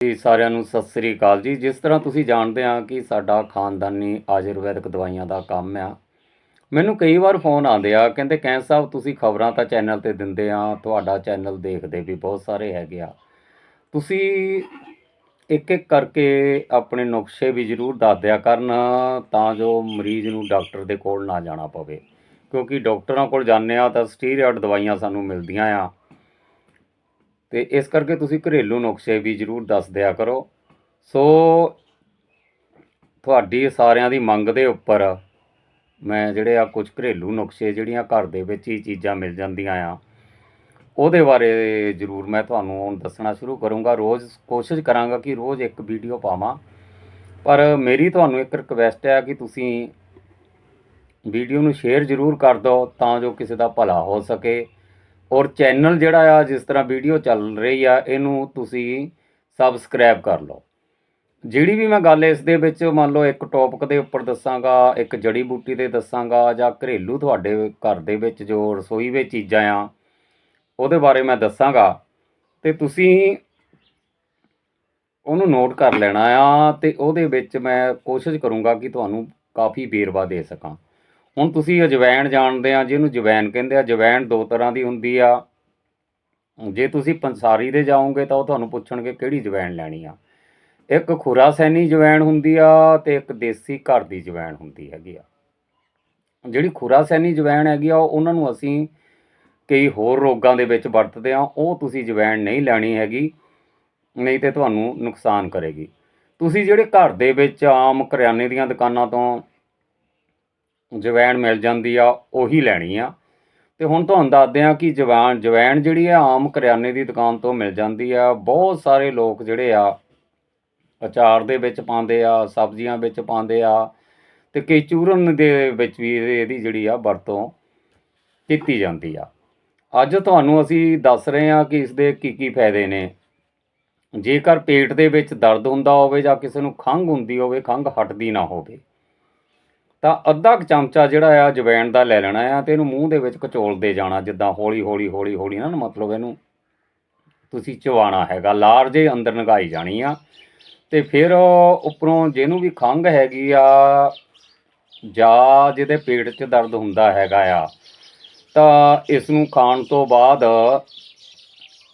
ਜੀ, ਸਾਰਿਆਂ ਨੂੰ ਸਤਿ ਸ੍ਰੀ ਅਕਾਲ ਜੀ। ਜਿਸ ਤਰ੍ਹਾਂ ਤੁਸੀਂ ਜਾਣਦੇ ਆ ਕਿ ਸਾਡਾ ਖਾਨਦਾਨੀ ਆਯੁਰਵੈਦਿਕ ਦਵਾਈਆਂ ਦਾ ਕੰਮ ਆ, ਮੈਨੂੰ ਕਈ ਵਾਰ ਫੋਨ ਆਉਂਦੇ ਆ, ਕਹਿੰਦੇ ਕੈਂ ਸਾਹਿਬ, ਤੁਸੀਂ ਖਬਰਾਂ ਤਾਂ ਚੈਨਲ ਤੇ ਦਿੰਦੇ ਆ, ਤੁਹਾਡਾ ਚੈਨਲ ਦੇਖਦੇ ਵੀ ਬਹੁਤ ਸਾਰੇ ਹੈਗੇ ਆ। ਤੁਸੀਂ ਇੱਕ ਇੱਕ ਕਰਕੇ ਆਪਣੇ ਨੁਕਸੇ ਵੀ ਜ਼ਰੂਰ ਦੱਸ ਕਰਨ ਤਾਂ ਜੋ ਮਰੀਜ਼ ਨੂੰ ਡਾਕਟਰ ਦੇ ਕੋਲ ਨਾ ਜਾਣਾ ਪਵੇ। ਕਿਉਂਕਿ ਡਾਕਟਰਾਂ ਕੋਲ ਜਾਂਦੇ ਆ ਤਾਂ ਸਟੀਰੋਇਡ ਦਵਾਈਆਂ ਸਾਨੂੰ ਮਿਲਦੀਆਂ ਆ। ਤੇ ਇਸ ਕਰਕੇ ਤੁਸੀਂ ਘਰੇਲੂ ਨੁਕਸੇ ਵੀ ਜ਼ਰੂਰ ਦੱਸ ਦਿਆ ਕਰੋ। ਸੋ ਤੁਹਾਡੀ ਸਾਰਿਆਂ ਦੀ ਮੰਗ ਦੇ ਉੱਪਰ ਮੈਂ ਜਿਹੜੇ ਆ ਕੁਝ ਘਰੇਲੂ ਨੁਕਸੇ ਜਿਹੜੀਆਂ ਘਰ ਦੇ ਵਿੱਚ ਹੀ ਚੀਜ਼ਾਂ ਮਿਲ ਜਾਂਦੀਆਂ ਆ, ਉਹਦੇ ਬਾਰੇ ਜ਼ਰੂਰ ਮੈਂ ਤੁਹਾਨੂੰ ਹੁਣ ਦੱਸਣਾ ਸ਼ੁਰੂ ਕਰੂੰਗਾ। ਰੋਜ਼ ਕੋਸ਼ਿਸ਼ ਕਰਾਂਗਾ ਕਿ ਰੋਜ਼ ਇੱਕ ਵੀਡੀਓ ਪਾਵਾਂ। ਪਰ ਮੇਰੀ ਤੁਹਾਨੂੰ ਇੱਕ ਰਿਕਵੈਸਟ ਹੈ ਕਿ ਤੁਸੀਂ ਵੀਡੀਓ ਨੂੰ ਸ਼ੇਅਰ ਜ਼ਰੂਰ ਕਰ ਦਿਓ ਤਾਂ ਜੋ ਕਿਸੇ ਦਾ ਭਲਾ ਹੋ ਸਕੇ। ਔਰ ਚੈਨਲ ਜਿਹੜਾ ਆ, ਜਿਸ ਤਰ੍ਹਾਂ ਵੀਡੀਓ ਚੱਲ ਰਹੀ ਆ, ਇਹਨੂੰ ਤੁਸੀਂ ਸਬਸਕ੍ਰਾਈਬ ਕਰ ਲਓ। ਜਿਹੜੀ ਵੀ ਮੈਂ ਗੱਲ ਇਸ ਦੇ ਵਿੱਚ ਮੰਨ ਲਓ ਇੱਕ ਟੌਪਿਕ ਦੇ ਉੱਪਰ ਦੱਸਾਂਗਾ, ਇੱਕ ਜੜੀ ਬੂਟੀ ਤੇ ਦੱਸਾਂਗਾ, ਜਾਂ ਘਰੇਲੂ ਤੁਹਾਡੇ ਘਰ ਦੇ ਵਿੱਚ ਜੋ ਰਸੋਈ ਵਿੱਚ ਚੀਜ਼ਾਂ ਆ, ਉਹਦੇ ਬਾਰੇ ਮੈਂ ਦੱਸਾਂਗਾ। ਤੇ ਤੁਸੀਂ ਉਹਨੂੰ ਨੋਟ ਕਰ ਲੈਣਾ ਆ, ਤੇ ਉਹਦੇ ਵਿੱਚ ਮੈਂ ਕੋਸ਼ਿਸ਼ ਕਰੂੰਗਾ ਕਿ ਤੁਹਾਨੂੰ ਕਾਫੀ ਵੇਰਵਾ ਦੇ ਸਕਾਂ। ਹੁਣ ਤੁਸੀਂ ਅਜਵੈਣ ਜਾਣਦੇ ਆ, ਜਿਹਨੂੰ ਜਵੈਣ ਕਹਿੰਦੇ ਆ, ਜਵੈਣ ਦੋ ਤਰ੍ਹਾਂ ਦੀ ਹੁੰਦੀ ਆ। ਜੇ ਤੁਸੀਂ ਪੰਸਾਰੀ ਦੇ ਜਾਓਗੇ ਤਾਂ ਉਹ ਤੁਹਾਨੂੰ ਪੁੱਛਣਗੇ ਕਿਹੜੀ ਜਵੈਣ ਲੈਣੀ ਆ। ਇੱਕ ਖੁਰਾਸੈਨੀ ਜਵੈਣ ਹੁੰਦੀ ਆ ਤੇ ਇੱਕ ਦੇਸੀ ਘਰ ਦੀ ਜਵੈਣ ਹੁੰਦੀ ਹੈਗੀ ਆ। ਜਿਹੜੀ ਖੁਰਾਸੈਨੀ ਜਵੈਣ ਹੈਗੀ ਆ ਉਹਨਾਂ ਨੂੰ ਅਸੀਂ ਕਈ ਹੋਰ ਰੋਗਾਂ ਦੇ ਵਿੱਚ ਵਰਤਦੇ ਆ, ਉਹ ਤੁਸੀਂ ਜਵੈਣ ਨਹੀਂ ਲੈਣੀ ਹੈਗੀ, ਨਹੀਂ ਤੇ ਤੁਹਾਨੂੰ ਨੁਕਸਾਨ ਕਰੇਗੀ। ਤੁਸੀਂ ਜਿਹੜੇ ਘਰ ਦੇ ਵਿੱਚ ਆਮ ਕਰਿਆਨੇ ਦੀਆਂ ਦੁਕਾਨਾਂ ਤੋਂ ਜਵੈਣ ਮਿਲ ਜਾਂਦੀ ਆ, ਉਹੀ ਲੈਣੀ ਆ। ਤੇ ਹੁਣ ਤੁਹਾਨੂੰ ਦੱਸਦੇ ਆ ਕਿ ਜਵੈਣ ਜਵੈਣ ਜਿਹੜੀ ਆ, ਆਮ ਕਰਿਆਨੇ ਦੀ ਦੁਕਾਨ ਤੋਂ ਮਿਲ ਜਾਂਦੀ ਆ। ਬਹੁਤ ਸਾਰੇ ਲੋਕ ਜਿਹੜੇ ਆ, ਅਚਾਰ ਦੇ ਵਿੱਚ ਪਾਉਂਦੇ ਆ, ਸਬਜ਼ੀਆਂ ਵਿੱਚ ਪਾਉਂਦੇ ਆ ਤੇ ਕਈ ਚੂਰਨ ਦੇ ਵਿੱਚ ਵੀ ਇਹਦੀ ਜਿਹੜੀ ਆ ਵਰਤੋਂ ਕੀਤੀ ਜਾਂਦੀ ਆ। ਅੱਜ ਤੁਹਾਨੂੰ ਅਸੀਂ ਦੱਸ ਰਹੇ ਹਾਂ ਕਿ ਇਸ ਦੇ ਕੀ ਕੀ ਫਾਇਦੇ ਨੇ। ਜੇਕਰ ਪੇਟ ਦੇ ਵਿੱਚ ਦਰਦ ਹੁੰਦਾ ਹੋਵੇ ਜਾਂ ਕਿਸੇ ਨੂੰ ਖੰਘ ਹੁੰਦੀ ਹੋਵੇ, ਖੰਘ ਹਟਦੀ ਨਾ ਹੋਵੇ। ਤਾਂ ਅੱਧਾ ਕੁ ਚਮਚਾ ਜਿਹੜਾ ਆ ਜਵੈਣ ਦਾ ਲੈ ਲੈਣਾ ਆ ਤੇ ਇਹਨੂੰ ਮੂੰਹ ਦੇ ਵਿੱਚ ਕਚੋਲਦੇ ਜਾਣਾ, ਜਿੱਦਾਂ ਹੌਲੀ ਹੌਲੀ ਹੌਲੀ ਹੌਲੀ ਨਾ, ਮਤਲਬ ਇਹਨੂੰ ਤੁਸੀਂ ਚਵਾਣਾ ਹੈਗਾ। ਲਾਰ ਜੇ ਅੰਦਰ ਨਗਾਈ ਜਾਣੀ ਆ। ਤੇ ਫਿਰ ਉੱਪਰੋਂ ਜਿਹਨੂੰ ਵੀ ਖੰਘ ਹੈਗੀ ਆ, ਜਾਂ ਜਿਹਦੇ ਪੇਟ 'ਚ ਦਰਦ ਹੁੰਦਾ ਹੈਗਾ ਆ, ਤਾਂ ਇਸ ਨੂੰ ਖਾਣ ਤੋਂ ਬਾਅਦ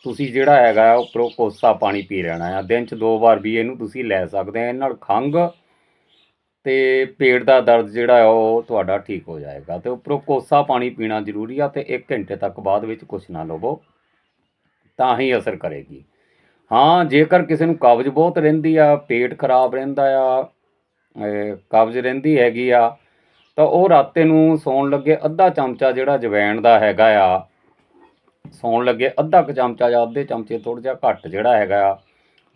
ਤੁਸੀਂ ਜਿਹੜਾ ਹੈਗਾ ਆ, ਉੱਪਰੋਂ ਕੋਸਾ ਪਾਣੀ ਪੀ ਲੈਣਾ ਆ। ਦਿਨ 'ਚ ਦੋ ਵਾਰ ਵੀ ਇਹਨੂੰ ਤੁਸੀਂ ਲੈ ਸਕਦੇ ਆ। ਨਾਲ ਖੰਘ ਤੇ ਪੇਟ ਦਾ ਦਰਦ ਜਿਹੜਾ ਆ, ਉਹ ਤੁਹਾਡਾ ਠੀਕ ਹੋ ਜਾਏਗਾ। ਤੇ ਉੱਪਰੋਂ ਕੋਸਾ ਪਾਣੀ ਪੀਣਾ ਜ਼ਰੂਰੀ ਆ ਤੇ 1 ਘੰਟੇ ਤੱਕ ਬਾਅਦ ਵਿੱਚ ਕੁਝ ਨਾ ਲਵੋ, ਤਾਂ ਹੀ ਅਸਰ ਕਰੇਗੀ। ਹਾਂ, ਜੇਕਰ ਕਿਸੇ ਨੂੰ ਕਬਜ਼ ਬਹੁਤ ਰਹਿੰਦੀ ਆ, ਪੇਟ ਖਰਾਬ ਰਹਿੰਦਾ ਆ ਕਬਜ਼ ਰਹਿੰਦੀ ਹੈਗੀ ਆ, ਤਾਂ ਉਹ ਰਾਤੇ ਨੂੰ ਸੌਣ ਲੱਗੇ ਅੱਧਾ ਚਮਚਾ ਜਿਹੜਾ ਜਵੈਣ ਦਾ ਹੈਗਾ ਆ, ਸੌਣ ਲੱਗੇ ਅੱਧਾ ਕੁ ਚਮਚਾ ਜਾਂ ਅੱਧੇ ਚਮਚੇ ਥੋੜ੍ਹਾ ਜਿਹਾ ਘੱਟ ਜਿਹੜਾ ਹੈਗਾ ਆ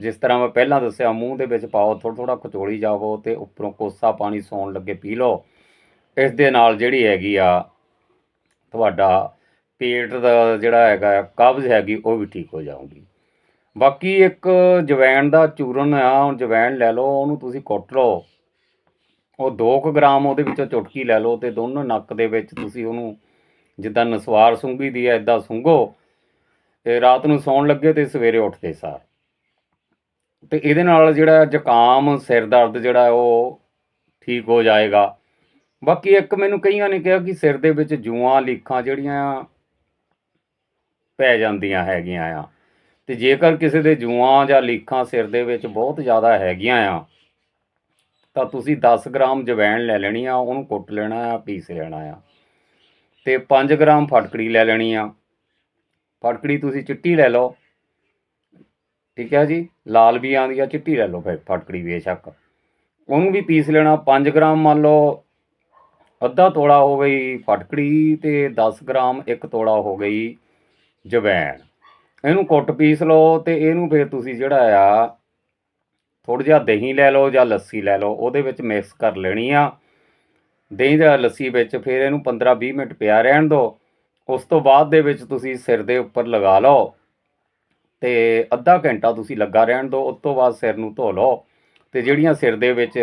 ਜਿਸ ਤਰ੍ਹਾਂ ਮੈਂ ਪਹਿਲਾਂ ਦੱਸਿਆ ਮੂੰਹ ਦੇ ਵਿੱਚ ਪਾਓ ਥੋੜ੍ਹਾ ਥੋੜ੍ਹਾ ਕਚੋਲੀ ਜਾਵੋ ਤੇ ਉੱਪਰੋਂ ਕੋਸਾ ਪਾਣੀ ਸੌਣ ਲੱਗੇ ਪੀ ਲਓ। ਇਸ ਦੇ ਨਾਲ ਜਿਹੜੀ ਹੈਗੀ ਆ ਤੁਹਾਡਾ ਪੇਟ ਦਾ ਜਿਹੜਾ ਹੈਗਾ ਆ, ਕਬਜ਼ ਹੈਗੀ ਉਹ ਵੀ ਠੀਕ ਹੋ ਜਾਊਗੀ। ਬਾਕੀ ਇੱਕ ਜਵੈਣ ਦਾ ਚੂਰਨ ਆ ਹੁਣ ਜਵੈਣ ਲੈ ਲਓ ਉਹਨੂੰ ਤੁਸੀਂ ਕੁੱਟ ਲਓ। ਉਹ 2 ਗ੍ਰਾਮ ਉਹਦੇ ਵਿੱਚੋਂ ਚੁਟਕੀ ਲੈ ਲਓ ਤੇ ਦੋਨੋਂ ਨੱਕ ਦੇ ਵਿੱਚ ਤੁਸੀਂ ਉਹਨੂੰ ਜਿੱਦਾਂ ਨਸਵਾਰ ਸੁੰਘੀ ਦੀ ਹੈ ਇਦਾਂ ਸੁੰਘੋ। ਤੇ ਰਾਤ ਨੂੰ ਸੌਣ ਲੱਗੇ ਤੇ ਸਵੇਰੇ ਉੱਠਦੇ ਸਾਰ। ਤੇ ਇਹਦੇ ਨਾਲ ਜਿਹੜਾ ਜ਼ੁਕਾਮ, ਸਿਰ ਦਰਦ ਜਿਹੜਾ ਉਹ ਠੀਕ ਹੋ ਜਾਏਗਾ। ਬਾਕੀ ਇੱਕ ਮੈਨੂੰ ਕਈਆਂ ਨੇ ਕਿਹਾ ਕਿ ਸਿਰ ਦੇ ਵਿੱਚ ਜੂਆਂ, ਲੀਖਾਂ ਜਿਹੜੀਆਂ ਪੈ ਜਾਂਦੀਆਂ ਹੈਗੀਆਂ ਆ। ਤੇ ਜੇਕਰ ਕਿਸੇ ਦੇ ਜੂਆਂ ਜਾਂ ਲੀਖਾਂ ਸਿਰ ਦੇ ਵਿੱਚ ਬਹੁਤ ਜ਼ਿਆਦਾ ਹੈਗੀਆਂ ਆ, ਤਾਂ ਤੁਸੀਂ 10 ਗ੍ਰਾਮ ਜਵੈਣ ਲੈ ਲੈਣੀ ਆ, ਉਹਨੂੰ ਕੁੱਟ ਲੈਣਾ ਆ, ਪੀਸ ਲੈਣਾ ਆ। ਤੇ 5 ਗ੍ਰਾਮ ਫਟਕੜੀ ਲੈ ਲੈਣੀ ਆ। ਫਟਕੜੀ ਤੁਸੀਂ ਚਿੱਟੀ ਲੈ ਲਓ। ਠੀਕ ਹੈ ਜੀ? ਲਾਲ ਵੀ ਆਉਂਦੀ ਆ, ਚਿੱਟੀ ਲੈ ਲਓ ਫਿਰ, ਫਟਕੜੀ ਬੇਸ਼ੱਕ। ਉਹਨੂੰ ਵੀ ਪੀਸ ਲੈਣਾ 5 ਗ੍ਰਾਮ ਮੰਨ ਲਓ, ਅੱਧਾ ਤੋਲਾ ਹੋ ਗਈ ਫਟਕੜੀ ਤੇ 10 ਗ੍ਰਾਮ ਇੱਕ ਤੋਲਾ ਹੋ ਗਈ ਜਵੈਣ। ਇਹਨੂੰ ਕੁੱਟ ਪੀਸ ਲਓ ਤੇ ਇਹਨੂੰ ਫਿਰ ਤੁਸੀਂ ਜਿਹੜਾ ਆ, ਥੋੜ੍ਹਾ ਜਿਹਾ ਦਹੀਂ ਲੈ ਲਓ ਜਾਂ ਲੱਸੀ ਲੈ ਲਓ, ਉਹਦੇ ਵਿੱਚ ਮਿਕਸ ਕਰ ਲੈਣੀ ਆ। ਦਹੀਂ ਜਾਂ ਲੱਸੀ ਵਿੱਚ ਫਿਰ ਇਹਨੂੰ 15-20 ਮਿੰਟ ਪਿਆ ਰਹਿਣ ਦਿਓ। ਉਸ ਤੋਂ ਬਾਅਦ ਦੇ ਵਿੱਚ ਤੁਸੀਂ ਸਿਰ ਦੇ ਉੱਪਰ ਲਗਾ ਲਓ। ਤੇ ਅੱਧਾ ਘੰਟਾ ਤੁਸੀਂ ਲੱਗਾ ਰਹਿਣ ਦਿਓ, ਉਸ ਤੋਂ ਬਾਅਦ ਸਿਰ ਨੂੰ ਧੋ ਲਓ ਤੇ ਜਿਹੜੀਆਂ ਸਿਰ ਦੇ ਵਿੱਚ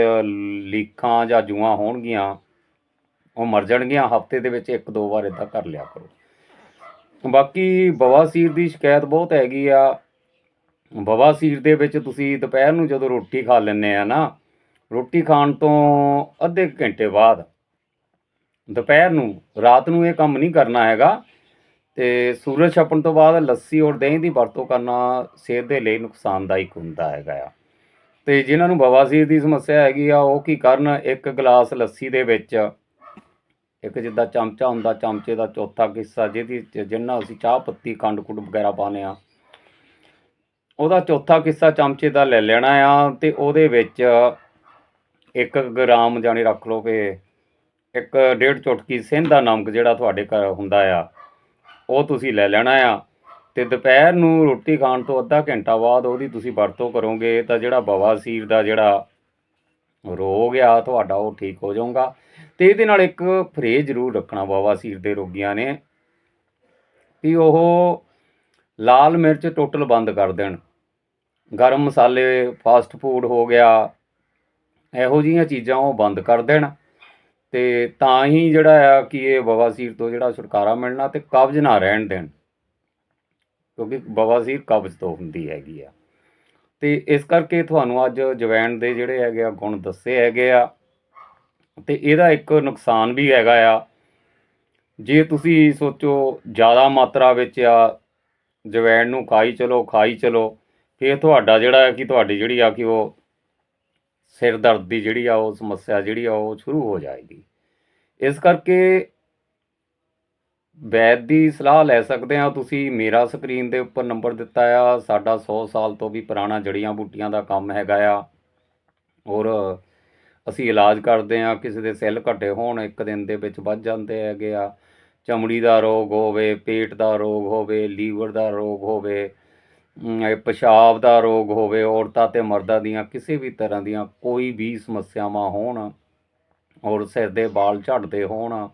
ਲੀਖਾਂ ਜਾਂ ਜੂਆਂ ਹੋਣਗੀਆਂ, ਉਹ ਮਰ ਜਾਣਗੀਆਂ, ਹਫ਼ਤੇ ਦੇ ਵਿੱਚ ਇੱਕ ਦੋ ਵਾਰ ਇਦਾਂ ਕਰ ਲਿਆ ਕਰੋ। ਬਾਕੀ ਬਵਾਸੀਰ ਦੀ ਸ਼ਿਕਾਇਤ ਬਹੁਤ ਹੈਗੀ ਆ। ਬਵਾਸੀਰ ਦੇ ਵਿੱਚ ਤੁਸੀਂ ਦੁਪਹਿਰ ਨੂੰ ਜਦੋਂ ਰੋਟੀ ਖਾ ਲੈਂਦੇ ਆ ਨਾ, ਰੋਟੀ ਖਾਣ ਤੋਂ ਅੱਧੇ ਘੰਟੇ ਬਾਅਦ ਦੁਪਹਿਰ ਨੂੰ, ਰਾਤ ਨੂੰ ਇਹ ਕੰਮ ਨਹੀਂ ਕਰਨਾ ਹੈਗਾ। ਤੇ ਸੂਰਜ ਛਪਣ ਤੋਂ ਬਾਅਦ ਲੱਸੀ ਔਰ ਦਹੀਂ ਦੀ ਵਰਤੋਂ ਕਰਨਾ ਸਿਹਤ ਦੇ ਲਈ ਨੁਕਸਾਨਦਾਇਕ ਹੁੰਦਾ ਹੈਗਾ ਆ। ਤੇ ਜਿਨ੍ਹਾਂ ਨੂੰ ਬਵਾਸੀਰ ਦੀ ਸਮੱਸਿਆ ਹੈਗੀ ਆ, ਉਹ ਕੀ ਕਰਨ? ਇੱਕ ਗਲਾਸ ਲੱਸੀ ਦੇ ਵਿੱਚ, ਇੱਕ ਜਿੱਦਾਂ ਚਮਚਾ ਹੁੰਦਾ, ਚਮਚੇ ਦਾ ਚੌਥਾ ਹਿੱਸਾ ਜਿਹਦੀ ਚ- ਜਿੰਨਾ ਅਸੀਂ ਚਾਹ ਪੱਤੀ, ਖੰਡ ਖੁੰਡ ਵਗੈਰਾ ਪਾਉਂਦੇ ਆ ਉਹਦਾ ਚੌਥਾ ਹਿੱਸਾ ਚਮਚੇ ਦਾ ਲੈ ਲੈਣਾ ਆ ਤੇ ਉਹਦੇ ਵਿੱਚ 1 ਗ੍ਰਾਮ ਜਾਣੀ ਰੱਖ ਲਓ ਕਿ ਇੱਕ ਡੇਢ ਚੁਟਕੀ ਸਿੰਧ ਦਾ ਨਮਕ ਜਿਹੜਾ ਤੁਹਾਡੇ ਘਰ ਹੁੰਦਾ ਆ ਉਹ ਤੁਸੀਂ ਲੈ ਲੈਣਾ ਆ। ਤੇ ਦੁਪਹਿਰ ਨੂੰ ਰੋਟੀ ਖਾਣ ਤੋਂ ਅੱਧਾ ਘੰਟਾ ਬਾਅਦ ਉਹਦੀ ਤੁਸੀਂ ਵਰਤੋਂ ਕਰੋਗੇ, ਤਾਂ ਜਿਹੜਾ ਬਵਾਸੀਰ ਦਾ ਜਿਹੜਾ ਰੋਗ ਆ, ਤੁਹਾਡਾ ਉਹ ਠੀਕ ਹੋ ਜਾਊਗਾ। ਤੇ ਇਹਦੇ ਨਾਲ ਇੱਕ ਫਰੇਜ ਜ਼ਰੂਰ ਰੱਖਣਾ ਬਵਾਸੀਰ ਦੇ ਰੋਗੀਆਂ ਨੇ ਕਿ ਉਹ ਲਾਲ ਮਿਰਚ ਟੋਟਲ ਬੰਦ ਕਰ ਦੇਣ। ਗਰਮ ਮਸਾਲੇ, ਫਾਸਟ ਫੂਡ ਹੋ ਗਿਆ, ਇਹੋ ਜਿਹੀਆਂ ਚੀਜ਼ਾਂ ਉਹ ਬੰਦ ਕਰ ਦੇਣ। ਅਤੇ ਤਾਂ ਹੀ ਜਿਹੜਾ ਆ ਕਿ ਇਹ ਬਵਾਸੀਰ ਤੋਂ ਜਿਹੜਾ ਛੁਟਕਾਰਾ ਮਿਲਣਾ ਅਤੇ ਕਬਜ਼ ਨਾ ਰਹਿਣ ਦੇਣ, ਕਿਉਂਕਿ ਬਵਾਸੀਰ ਕਬਜ਼ ਤੋਂ ਹੁੰਦੀ ਹੈਗੀ ਆ। ਤੇ ਇਸ ਕਰਕੇ ਤੁਹਾਨੂੰ ਅੱਜ ਜਵੈਣ ਦੇ ਜਿਹੜੇ ਹੈਗੇ ਆ ਗੁਣ ਦੱਸੇ ਹੈਗੇ ਆ ਤੇ ਇਹਦਾ ਇੱਕ ਨੁਕਸਾਨ ਵੀ ਹੈਗਾ ਆ। ਜੇ ਤੁਸੀਂ ਸੋਚੋ ਜ਼ਿਆਦਾ ਮਾਤਰਾ ਵਿੱਚ ਆ ਜਵੈਣ ਨੂੰ ਖਾਈ ਚਲੋ ਖਾਈ ਚਲੋ, ਫਿਰ ਤੁਹਾਡਾ ਜਿਹੜਾ ਹੈ ਕਿ ਤੁਹਾਡੀ ਜਿਹੜੀ ਆ ਕਿ ਉਹ ਸਿਰ ਦਰਦ ਦੀ ਜਿਹੜੀ ਆ ਉਹ ਸਮੱਸਿਆ ਜਿਹੜੀ ਆ ਉਹ ਸ਼ੁਰੂ ਹੋ ਜਾਏਗੀ। ਇਸ ਕਰਕੇ ਵੈਦ ਦੀ ਸਲਾਹ ਲੈ ਸਕਦੇ ਆ ਤੁਸੀਂ ਮੇਰਾ ਸਕਰੀਨ ਦੇ ਉੱਪਰ ਨੰਬਰ ਦਿੱਤਾ ਆ। ਸਾਡਾ 100 ਸਾਲ ਤੋਂ ਵੀ ਪੁਰਾਣਾ ਜੜੀਆਂ ਬੂਟੀਆਂ ਦਾ ਕੰਮ ਹੈਗਾ ਆ। ਔਰ ਅਸੀਂ ਇਲਾਜ ਕਰਦੇ ਆ ਕਿਸੇ ਦੇ ਸੈੱਲ ਘਟੇ ਹੋਣ, ਇੱਕ ਦਿਨ ਦੇ ਵਿੱਚ ਵੱਧ ਜਾਂਦੇ ਹੈਗੇ ਆ। ਚਮੜੀ ਦਾ ਰੋਗ ਹੋਵੇ, ਪੇਟ ਦਾ ਰੋਗ ਹੋਵੇ, ਲੀਵਰ ਦਾ ਰੋਗ ਹੋਵੇ ਪਿਸ਼ਾਬ ਦਾ ਰੋਗ ਹੋਵੇ ਔਰਤਾਂ ਤੇ ਮਰਦਾਂ ਦੀਆਂ ਕਿਸੇ ਵੀ ਤਰ੍ਹਾਂ ਦੀਆਂ ਕੋਈ ਵੀ ਸਮੱਸਿਆਵਾਂ ਹੋਣ ਔਰ ਸਿਰ ਦੇ ਵਾਲ ਝੜਦੇ ਹੋਣ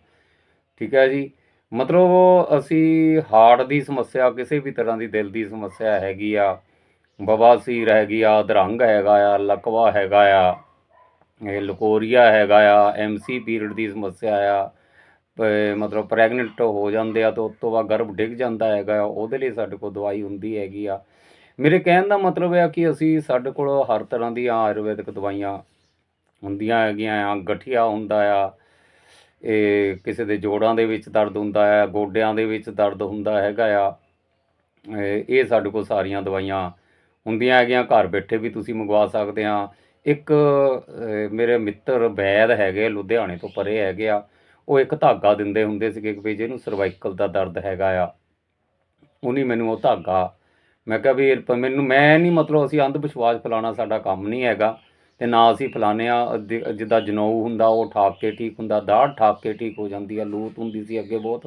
ਠੀਕ ਹੈ ਜੀ? ਮਤਲਬ ਅਸੀਂ ਹਾਰਟ ਦੀ ਸਮੱਸਿਆ ਕਿਸੇ ਵੀ ਤਰ੍ਹਾਂ ਦੀ ਦਿਲ ਦੀ ਸਮੱਸਿਆ ਹੈਗੀ ਆ ਬਵਾਸੀਰ ਹੈਗੀ ਆ ਦਰੰਗ ਹੈਗਾ ਆ ਲਕਵਾ ਹੈਗਾ ਆ ਇਹ ਲਕੋਰੀਆ ਹੈਗਾ ਆ ਐਮਸੀ ਪੀਰੀਅਡ ਦੀ ਸਮੱਸਿਆ ਆ ਮਤਲਬ ਪ੍ਰੈਗਨੈਂਟ ਹੋ ਜਾਂਦੇ ਆ ਤਾਂ ਉਸ ਤੋਂ ਬਾਅਦ ਗਰਭ ਡਿੱਗ ਜਾਂਦਾ ਹੈਗਾ ਆ, ਉਹਦੇ ਲਈ ਸਾਡੇ ਕੋਲ ਦਵਾਈ ਹੁੰਦੀ ਹੈਗੀ ਆ। ਮੇਰੇ ਕਹਿਣ ਦਾ ਮਤਲਬ ਹੈ ਕਿ ਅਸੀਂ ਸਾਡੇ ਕੋਲ ਹਰ ਤਰ੍ਹਾਂ ਦੀਆਂ ਆਯੁਰਵੈਦਿਕ ਦਵਾਈਆਂ ਹੁੰਦੀਆਂ ਹੈਗੀਆਂ ਆ, ਗਠੀਆ ਹੁੰਦਾ ਆ, ਇਹ ਕਿਸੇ ਦੇ ਜੋੜਾਂ ਦੇ ਵਿੱਚ ਦਰਦ ਹੁੰਦਾ ਹੈ ਗੋਡਿਆਂ ਦੇ ਵਿੱਚ ਦਰਦ ਹੁੰਦਾ ਹੈਗਾ ਆ, ਇਹ ਸਾਡੇ ਕੋਲ ਸਾਰੀਆਂ ਦਵਾਈਆਂ ਹੁੰਦੀਆਂ ਹੈਗੀਆਂ, ਘਰ ਬੈਠੇ ਵੀ ਤੁਸੀਂ ਮੰਗਵਾ ਸਕਦੇ ਆ। ਇੱਕ ਮੇਰੇ ਮਿੱਤਰ ਵੈਦ ਹੈਗੇ ਲੁਧਿਆਣੇ ਤੋਂ ਪਰੇ ਹੈਗੇ ਆ, ਉਹ ਇੱਕ ਧਾਗਾ ਦਿੰਦੇ ਹੁੰਦੇ ਸੀਗੇ ਕਿ ਵੀ ਜਿਹਨੂੰ ਸਰਵਾਈਕਲ ਦਾ ਦਰਦ ਹੈਗਾ ਆ, ਉਹਨੇ ਮੈਨੂੰ ਉਹ ਧਾਗਾ ਮੈਂ ਕਿਹਾ ਵੀ ਇਹ ਪ- ਮੈਨੂੰ, ਮੈਂ ਨਹੀਂ ਮਤਲਬ ਅਸੀਂ ਅੰਧ ਵਿਸ਼ਵਾਸ ਫੈਲਾਉਣਾ ਸਾਡਾ ਕੰਮ ਨਹੀਂ ਹੈਗਾ ਤੇ ਨਾ ਅਸੀਂ ਫਲਾਣੇ ਆ ਜਿੱਦਾਂ ਜਨੇਊ ਹੁੰਦਾ ਉਹ ਠਾਕ ਕੇ ਠੀਕ ਹੁੰਦਾ ਦਾੜ ਠਾਪ ਕੇ ਠੀਕ ਹੋ ਜਾਂਦੀ ਆ, ਲੂਤ ਹੁੰਦੀ ਸੀ ਅੱਗੇ ਬਹੁਤ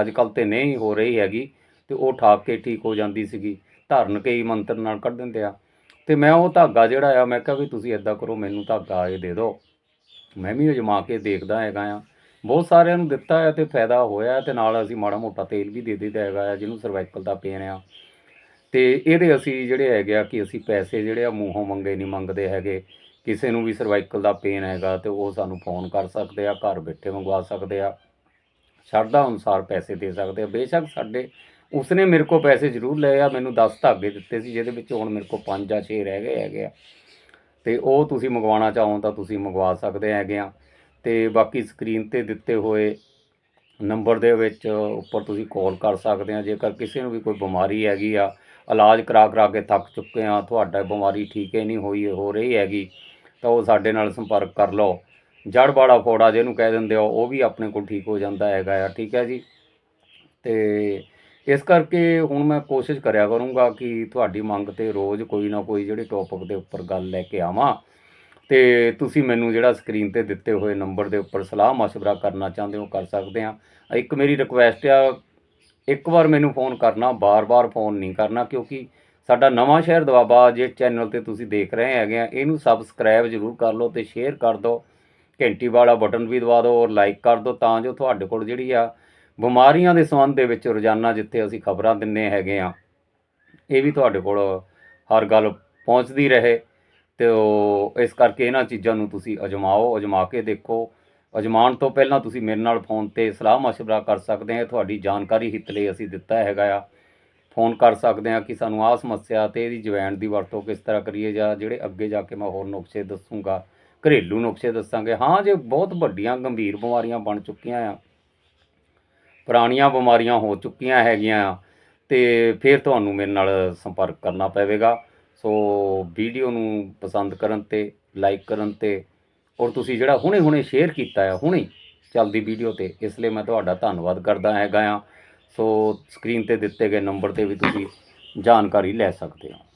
ਅੱਜ ਕੱਲ ਤੇ ਨਹੀਂ ਹੋ ਰਹੀ ਹੈਗੀ ਤੇ ਉਹ ਠਾਕ ਕੇ ਠੀਕ ਹੋ ਜਾਂਦੀ ਸੀਗੀ, ਧਰਨ ਕੇ ਹੀ ਮੰਤਰ ਨਾਲ ਕੱਢ ਦਿੰਦੇ ਆ। ਤੇ ਮੈਂ ਉਹ ਧਾਗਾ ਜਿਹੜਾ ਆ, ਮੈਂ ਕਿਹਾ ਵੀ ਤੁਸੀਂ ਇਦਾਂ ਕਰੋ, ਮੈਨੂੰ ਧਾਗਾ ਇਹ ਦੇ ਦਿਓ। ਮੈਂ ਵੀ ਅਜਮਾ ਕੇ ਦੇਖਦਾ ਹੈਗਾ ਆ। ਬਹੁਤ ਸਾਰਿਆਂ ਨੂੰ ਦਿੱਤਾ ਹੈ ਤੇ ਫਾਇਦਾ ਹੋਇਆ ਤੇ ਨਾਲ ਅਸੀਂ ਮਾੜਾ ਮੋਟਾ ਤੇਲ ਵੀ ਦੇ ਦਿੱਤਾ ਹੈਗਾ ਆ, ਜਿਹਨੂੰ ਸਰਵਾਈਕਲ ਦਾ ਪੇਨ ਆ। ਤੇ ਇਹਦੇ ਅਸੀਂ ਜਿਹੜੇ ਹੈਗੇ ਆ ਕਿ ਅਸੀਂ ਪੈਸੇ ਜਿਹੜੇ ਆ ਮੂੰਹੋਂ ਮੰਗੇ ਨਹੀਂ ਮੰਗਦੇ ਹੈਗੇ। ਕਿਸੇ ਨੂੰ ਵੀ ਸਰਵਾਈਕਲ ਦਾ ਪੇਨ ਹੈਗਾ ਤੇ ਉਹ ਸਾਨੂੰ ਫੋਨ ਕਰ ਸਕਦੇ ਆ, ਘਰ ਬੈਠੇ ਮੰਗਵਾ ਸਕਦੇ ਆ। ਸ਼ਰਧਾ ਅਨੁਸਾਰ ਪੈਸੇ ਦੇ ਸਕਦੇ ਆ। ਬੇਸ਼ੱਕ ਸਾਡੇ, ਉਸਨੇ ਮੇਰੇ ਕੋਲ ਪੈਸੇ ਜ਼ਰੂਰ ਲਏ ਆ, ਮੈਨੂੰ 10 ਧਾਗੇ ਦਿੱਤੇ ਸੀ, ਜਿਹਦੇ ਵਿੱਚ ਹੁਣ ਮੇਰੇ ਕੋਲ 5 ਜਾਂ 6 ਰਹਿ ਗਏ ਹੈਗੇ ਆ। ਤੇ ਉਹ ਤੁਸੀਂ ਮੰਗਵਾਉਣਾ ਚਾਹੋ ਤਾਂ ਤੁਸੀਂ ਮੰਗਵਾ ਸਕਦੇ ਹੈਗੇ ਆ। ਤੇ ਬਾਕੀ ਸਕਰੀਨ ਤੇ ਦਿੱਤੇ ਹੋਏ ਨੰਬਰ ਦੇ ਵਿੱਚ ਉੱਪਰ ਤੁਸੀਂ ਕਾਲ ਕਰ ਸਕਦੇ ਆ। ਜੇਕਰ ਕਿਸੇ ਨੂੰ ਵੀ ਕੋਈ ਬਿਮਾਰੀ ਹੈਗੀ ਆ ਇਲਾਜ ਕਰਾ ਕਰਾ ਕੇ ਥੱਕ ਚੁੱਕੇ ਆ ਤੁਹਾਡਾ ਬਿਮਾਰੀ ਠੀਕ ਹੀ ਨਹੀਂ ਹੋਈ ਹੋ ਰਹੀ ਹੈਗੀ, ਤਾਂ ਉਹ ਸਾਡੇ ਨਾਲ ਸੰਪਰਕ ਕਰ ਲਓ। ਜੜ ਵਾਲਾ ਫੋੜਾ ਜਿਹਨੂੰ ਕਹਿ ਦਿੰਦੇ ਆ, ਉਹ ਵੀ ਆਪਣੇ ਕੋਲ ਠੀਕ ਹੋ ਜਾਂਦਾ ਹੈਗਾ ਆ, ਠੀਕ ਹੈ ਜੀ? ਤੇ ਇਸ ਕਰਕੇ ਹੁਣ ਮੈਂ ਕੋਸ਼ਿਸ਼ ਕਰਿਆ ਕਰੂੰਗਾ ਕਿ ਤੁਹਾਡੀ ਮੰਗ ਤੇ ਰੋਜ਼ ਕੋਈ ਨਾ ਕੋਈ ਜਿਹੜੇ ਟੌਪਿਕ ਦੇ ਉੱਪਰ ਗੱਲ ਲੈ ਕੇ ਆਵਾਂ। ਤੇ ਤੁਸੀਂ ਮੈਨੂੰ ਜਿਹੜਾ ਸਕਰੀਨ ਤੇ ਦਿੱਤੇ ਹੋਏ ਨੰਬਰ ਦੇ ਉੱਪਰ ਸਲਾਹ ਮਸ਼ਵਰਾ ਕਰਨਾ ਚਾਹੁੰਦੇ ਹੋ, ਕਰ ਸਕਦੇ ਆ ਇੱਕ ਮੇਰੀ ਰਿਕੁਐਸਟ ਆ ਇੱਕ ਵਾਰ ਮੈਨੂੰ ਫੋਨ ਕਰਨਾ, ਬਾਰ-ਬਾਰ ਫੋਨ ਨਹੀਂ ਕਰਨਾ, ਕਿਉਂਕਿ ਸਾਡਾ ਨਵਾਂ ਸ਼ਹਿਰ ਦਵਾਬਾ ਜੇ ਚੈਨਲ ਤੇ ਤੁਸੀਂ ਦੇਖ ਰਹੇ ਹੈਗੇ ਆ, ਇਹਨੂੰ ਸਬਸਕ੍ਰਾਈਬ ਜ਼ਰੂਰ ਕਰ ਲਓ ਤੇ ਸ਼ੇਅਰ ਕਰ ਦਿਓ। ਘੰਟੀ ਵਾਲਾ ਬਟਨ ਵੀ ਦਬਾ ਦਿਓ ਔਰ ਲਾਈਕ ਕਰ ਦਿਓ ਤਾਂ ਜੋ ਤੁਹਾਡੇ ਕੋਲ ਜਿਹੜੀ ਆ ਬਿਮਾਰੀਆਂ ਦੇ ਸੰਬੰਧ ਦੇ ਵਿੱਚ ਰੋਜ਼ਾਨਾ ਜਿੱਥੇ ਅਸੀਂ ਖਬਰਾਂ ਦਿੰਨੇ ਹੈਗੇ ਆ, ਇਹ ਵੀ ਤੁਹਾਡੇ ਕੋਲ ਹਰ ਗੱਲ ਪਹੁੰਚਦੀ ਰਹੇ ਤੇ ਉਹ ਇਸ ਕਰਕੇ ਇਹਨਾਂ ਚੀਜ਼ਾਂ ਨੂੰ ਤੁਸੀਂ ਅਜਮਾਓ, ਅਜਮਾ ਕੇ ਦੇਖੋ। ਅਜਮਾਨ ਤੋਂ ਪਹਿਲਾਂ ਤੁਸੀਂ ਮੇਰੇ ਨਾਲ ਫੋਨ ਤੇ ਸਲਾਹ ਮਸ਼ਵਰਾ ਕਰ ਸਕਦੇ ਆ। ਤੁਹਾਡੀ ਜਾਣਕਾਰੀ ਹਿੱਤ ਲਈ ਅਸੀਂ ਦਿੱਤਾ ਹੈਗਾ ਆ। ਫੋਨ ਕਰ ਸਕਦੇ ਆ ਕਿ ਸਾਨੂੰ ਆਹ ਸਮੱਸਿਆ ਤੇ ਇਹਦੀ ਜਵੈਣ ਦੀ ਵਰਤੋਂ ਕਿਸ ਤਰ੍ਹਾਂ ਕਰੀਏ ਜਾਂ ਜਿਹੜੇ ਅੱਗੇ ਜਾ ਕੇ ਮੈਂ ਹੋਰ ਨੁਕਸੇ ਦੱਸੂਗਾ, ਘਰੇਲੂ ਨੁਕਸੇ ਦੱਸਾਂਗੇ। ਹਾਂ, ਜੇ ਬਹੁਤ ਵੱਡੀਆਂ ਗੰਭੀਰ ਬਿਮਾਰੀਆਂ ਬਣ ਚੁੱਕੀਆਂ ਆ, ਪੁਰਾਣੀਆਂ ਬਿਮਾਰੀਆਂ ਹੋ ਚੁੱਕੀਆਂ ਹੈਗੀਆਂ ਆ, ਤੇ ਫਿਰ ਤੁਹਾਨੂੰ ਮੇਰੇ ਨਾਲ ਸੰਪਰਕ ਕਰਨਾ ਪਵੇਗਾ। ਸੋ ਵੀਡੀਓ ਨੂੰ ਪਸੰਦ ਕਰਨ ਤੇ, ਲਾਈਕ ਕਰਨ ਤੇ ਔਰ ਤੁਸੀਂ ਜਿਹੜਾ ਹੁਣੇ-ਹੁਣੇ ਸ਼ੇਅਰ ਕੀਤਾ ਆ, ਹੁਣੇ ਚੱਲਦੀ ਵੀਡੀਓ ਤੇ, ਇਸ ਲਈ ਮੈਂ ਤੁਹਾਡਾ ਧੰਨਵਾਦ ਕਰਦਾ ਹੈਗਾ ਆ। ਸੋ ਸਕਰੀਨ ਤੇ ਦਿੱਤੇ ਗਏ ਨੰਬਰ ਤੇ ਵੀ ਤੁਸੀਂ ਜਾਣਕਾਰੀ ਲੈ ਸਕਦੇ ਹੋ।